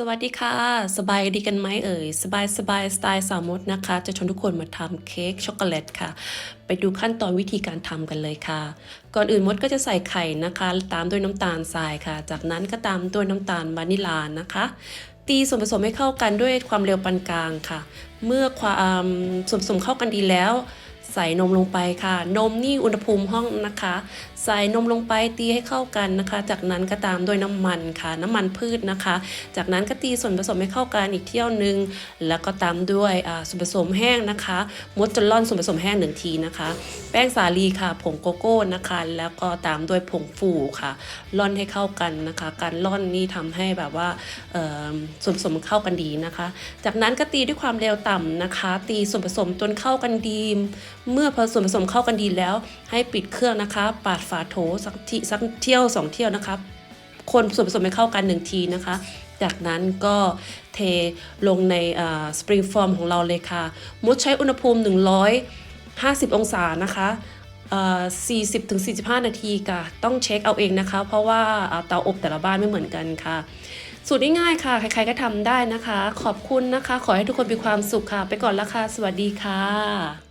สวัสดีค่ะ สบายดีกันไหมเอ่ย สบายสบายสไตล์สาวมดนะคะ จะชวนทุกคนมาทำเค้กช็อกโกแลตค่ะ ไปดูขั้นตอนวิธีการทำกันเลยค่ะ ก่อนอื่นมดก็จะใส่ไข่นะคะ ตามด้วยน้ำตาลทรายค่ะ จากนั้นก็ตามด้วยน้ำตาลวานิลานะคะ ตีส่วนผสมให้เข้ากันด้วยความเร็วปานกลางค่ะเมื่อความส่วนผสมเข้ากันดีแล้ว ใส่นมลงไปค่ะ นมนี่อุณหภูมิห้องนะคะ ใส่นมลงไปตีให้เข้ากันนะคะ จากนั้นก็ตามด้วยน้ำมันค่ะ น้ำมันพืชนะคะ จากนั้นก็ตีส่วนผสมให้เข้ากันอีกเที่ยวนึง แล้วก็ตามด้วยส่วนผสมแห้งนะคะมดจนล่อนส่วนผสมแห้งหนึ่งทีนะคะ แป้งสาลีค่ะ ผงโกโก้นะคะ แล้วก็ตามด้วยผงฟูค่ะร่อนให้เข้ากันนะคะ การร่อนนี่ทำให้แบบว่าส่วนผสมเข้ากันดีนะคะ จากนั้นก็ตีด้วยความเร็วต่ำนะคะ ตีส่วนผสมจนเข้ากันดี เมื่อพอส่วนผสมเข้ากันดีแล้ว ให้ปิดเครื่องนะคะ ปาดฝาโถสักทีสักเที่ยวสองเที่ยวนะคะคนส่วนผสมให้เข้ากันหนึ่งทีนะคะ จากนั้นก็เทลงในสปริงฟอร์มของเราเลยค่ะ มุดใช้อุณหภูมิ 150 องศานะคะเอ่อ40ถึง45 นาทีค่ะ ต้องเช็คเอาเองนะคะ เพราะว่าเตาอบแต่ละบ้านไม่เหมือนกันค่ะ สูตรง่ายๆค่ะ ใครๆก็ทำได้นะคะ ขอบคุณนะคะ ขอให้ทุกคนมีความสุขค่ะ ไปก่อนละค่ะ สวัสดีค่ะ